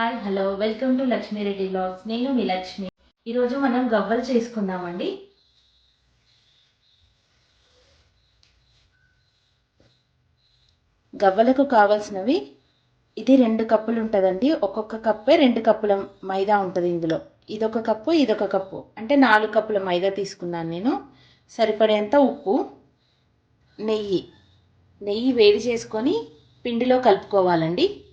Hi hello. Welcome to Lakshmireddy blogs. నేను మీ లక్ష్మి. ఈరోజు మనం గవ్వలు చేసుకుందామండి. గవ్వలకు కావాల్సినవి ఇది రెండు కప్పులు ఉంటుందండి. ఒక్కొక్క కప్పే రెండు కప్పుల మైదా ఉంటుంది ఇందులో. ఇదొక కప్పు ఇదొక కప్పు. అంటే నాలుగు కప్పుల మైదా తీసుకున్నాను నేను. సరిపడేంత ఉప్పు నెయ్యి. నెయ్యి వేడి చేసుకొని పిండిలో కలుపుకోవాలండి.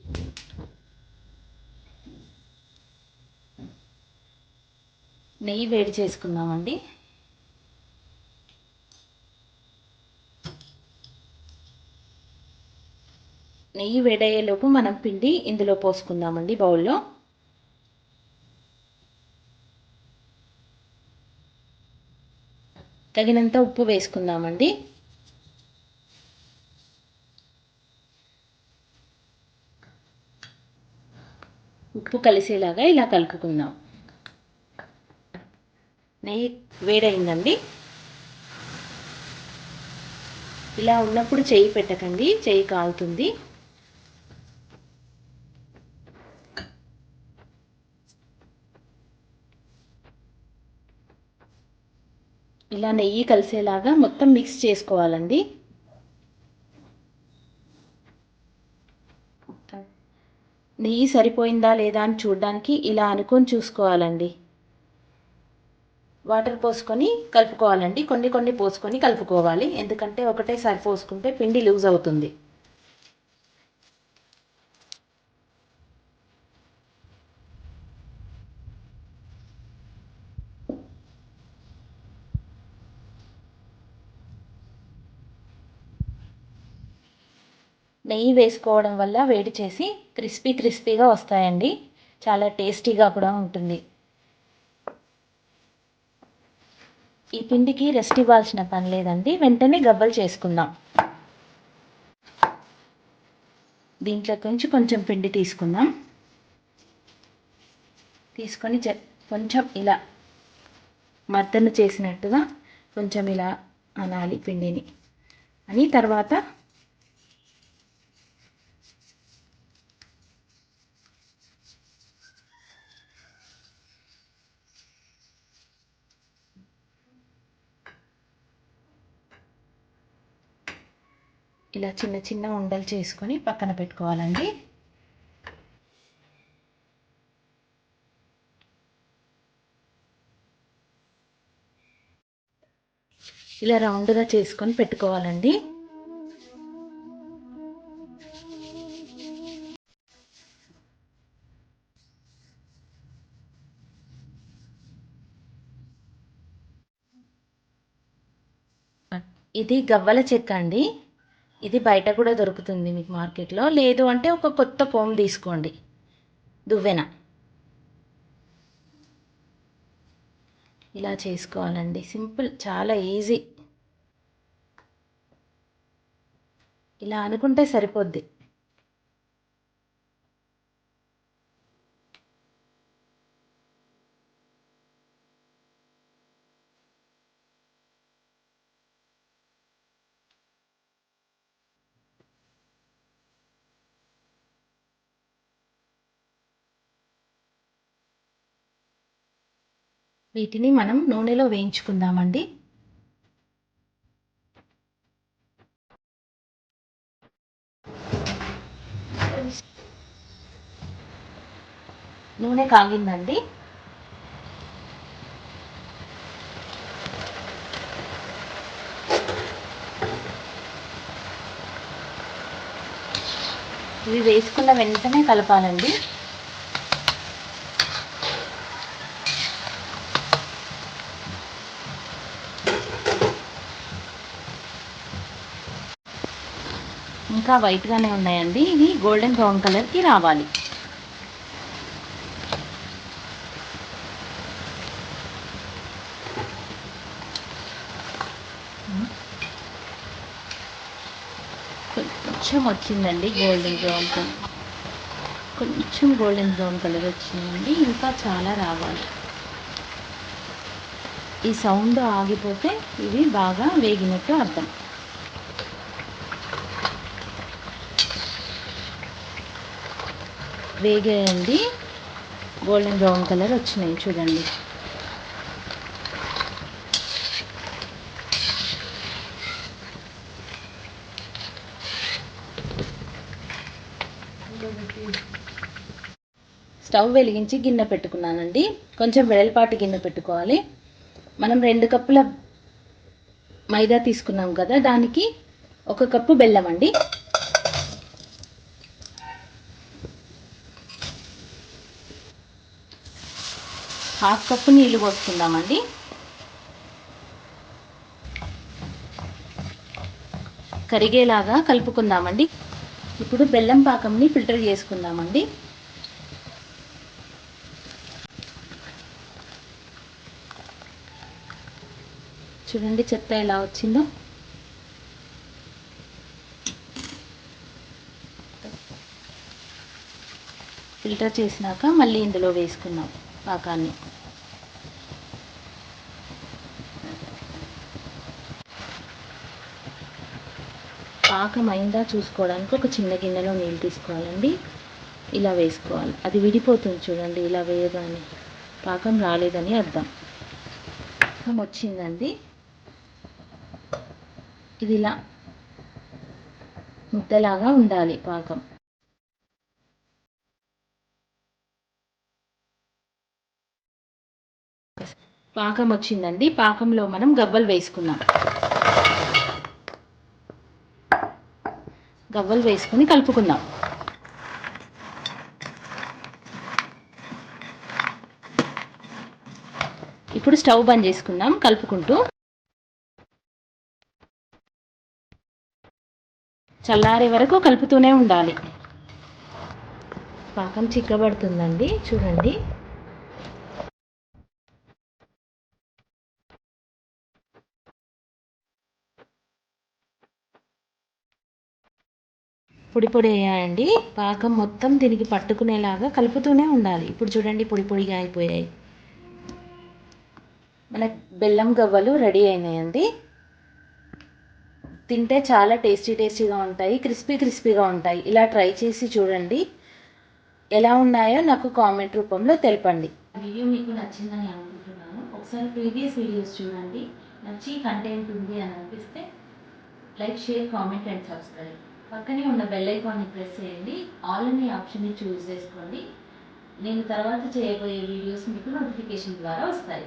నెయ్యి వేడి చేసుకుందామండి. నెయ్యి వేడయ్యేలోపు మనం పిండి ఇందులో పోసుకుందామండి బౌల్లో. తగినంత ఉప్పు వేసుకుందామండి. ఉప్పు కలిసేలాగా ఇలా కలుపుకుందాం. నెయ్యి వేడైందండి ఇలా ఉన్నప్పుడు చెయ్యి పెట్టకండి చెయ్యి కాలుతుంది. ఇలా నెయ్యి కలిసేలాగా మొత్తం మిక్స్ చేసుకోవాలండి. నెయ్యి సరిపోయిందా లేదా అని చూడడానికి ఇలా అనుకొని చూసుకోవాలండి. వాటర్ పోసుకొని కలుపుకోవాలండి. కొన్ని కొన్ని పోసుకొని కలుపుకోవాలి. ఎందుకంటే ఒకటేసారి పోసుకుంటే పిండి లూజ్ అవుతుంది. నెయ్యి వేసుకోవడం వల్ల వేడి చేసి క్రిస్పీ క్రిస్పీగా వస్తాయండి. చాలా టేస్టీగా కూడా ఉంటుంది. ఈ పిండికి రెస్ట్ ఇవ్వాల్సిన పని లేదండి. వెంటనే గవ్వలు చేసుకుందాం. దీంట్లో నుంచి కొంచెం పిండి తీసుకుందాం. తీసుకొని కొంచెం ఇలా మద్దను చేసినట్టుగా కొంచెం ఇలా అనాలి పిండిని. అని తర్వాత ఇలా చిన్న చిన్న ఉండలు చేసుకొని పక్కన పెట్టుకోవాలండి. ఇలా రౌండ్గా చేసుకొని పెట్టుకోవాలండి. ఇది గవ్వల చెక్క అండి. ఇది బయట కూడా దొరుకుతుంది మీకు మార్కెట్లో. లేదు అంటే ఒక కొత్త పోమ్ తీసుకోండి. దువ్వెన. ఇలా చేసుకోవాలండి. సింపుల్ చాలా ఈజీ. ఇలా అనుకుంటే సరిపోద్ది. వీటిని మనం నూనెలో వేయించుకుందామండి. నూనె కాగిందండి. ఇవి వేసుకున్న వెంటనే కలపాలండి. ఇంకా వైట్గానే ఉన్నాయండి. ఇవి గోల్డెన్ బ్రౌన్ కలర్కి రావాలి. కొంచెం వచ్చిందండి గోల్డెన్ బ్రౌన్ కలర్ కొంచెం గోల్డెన్ బ్రౌన్ కలర్ వచ్చిందండి. ఇంకా చాలా రావాలి. ఈ సౌండ్ ఆగిపోతే ఇవి బాగా వేగినట్టు అర్థం. వేగాయండి గోల్డెన్ బ్రౌన్ కలర్ వచ్చినాయి చూడండి. స్టవ్ వెలిగించి గిన్నె పెట్టుకున్నానండి. కొంచెం వెడల్పాటి గిన్నె పెట్టుకోవాలి. మనం రెండు కప్పుల మైదా తీసుకున్నాం కదా దానికి ఒక కప్పు బెల్లం అండి హాఫ్ కప్పు నీళ్ళు పోసుకుందామండి. కరిగేలాగా కలుపుకుందామండి. ఇప్పుడు బెల్లం పాకంని ఫిల్టర్ చేసుకుందామండి. చూడండి చెత్త ఎలా వచ్చిందో. ఫిల్టర్ చేసినాక మళ్ళీ ఇందులో వేసుకున్నాం పాకాన్ని పాకం అయిందా చూసుకోవడానికి ఒక చిన్న గిన్నెలో నీళ్ళు తీసుకోవాలండి. ఇలా వేసుకోవాలి. అది విడిపోతుంది చూడండి ఇలా వేయగానే. పాకం రాలేదని అర్థం. పాకం వచ్చిందండి. ఇది ఇలా ముద్దలాగా ఉండాలి పాకం. పాకం వచ్చిందండి. పాకంలో మనం గవ్వలు వేసుకున్నాం గవ్వలు వేసుకుని కలుపుకుందాం. ఇప్పుడు స్టవ్ బంద్ చేసుకుందాం. కలుపుకుంటూ చల్లారే వరకు కలుపుతూనే ఉండాలి. పాకం చిక్కబడుతుందండి. చూడండి. పొడి పొడి వేయాలండి పాకం మొత్తం దీనికి పట్టుకునేలాగా కలుపుతూనే ఉండాలి. ఇప్పుడు చూడండి పొడి పొడిగా అయిపోయాయి. మన బెల్లం గవ్వలు రెడీ అయినాయండి. తింటే చాలా టేస్టీ టేస్టీగా ఉంటాయి క్రిస్పీ క్రిస్పీగా ఉంటాయి. ఇలా ట్రై చేసి చూడండి. ఎలా ఉన్నాయో నాకు కామెంట్ రూపంలో తెలపండి. వీడియో మీకు నచ్చిందని అనుకుంటున్నాను. ఒకసారి ప్రీవియస్ వీడియోస్ చూడండి. నచ్చి కంటెంట్ ఉంది అని అనిపిస్తే like share comment and subscribe పక్కనే ఉన్న బెల్ ఐకాన్ని ప్రెస్ చేయండి. ఆల్ అనే ఆప్షన్ని చూస్ చేసుకోండి. నేను తర్వాత చేయబోయే వీడియోస్ మీకు నోటిఫికేషన్ ద్వారా వస్తాయి.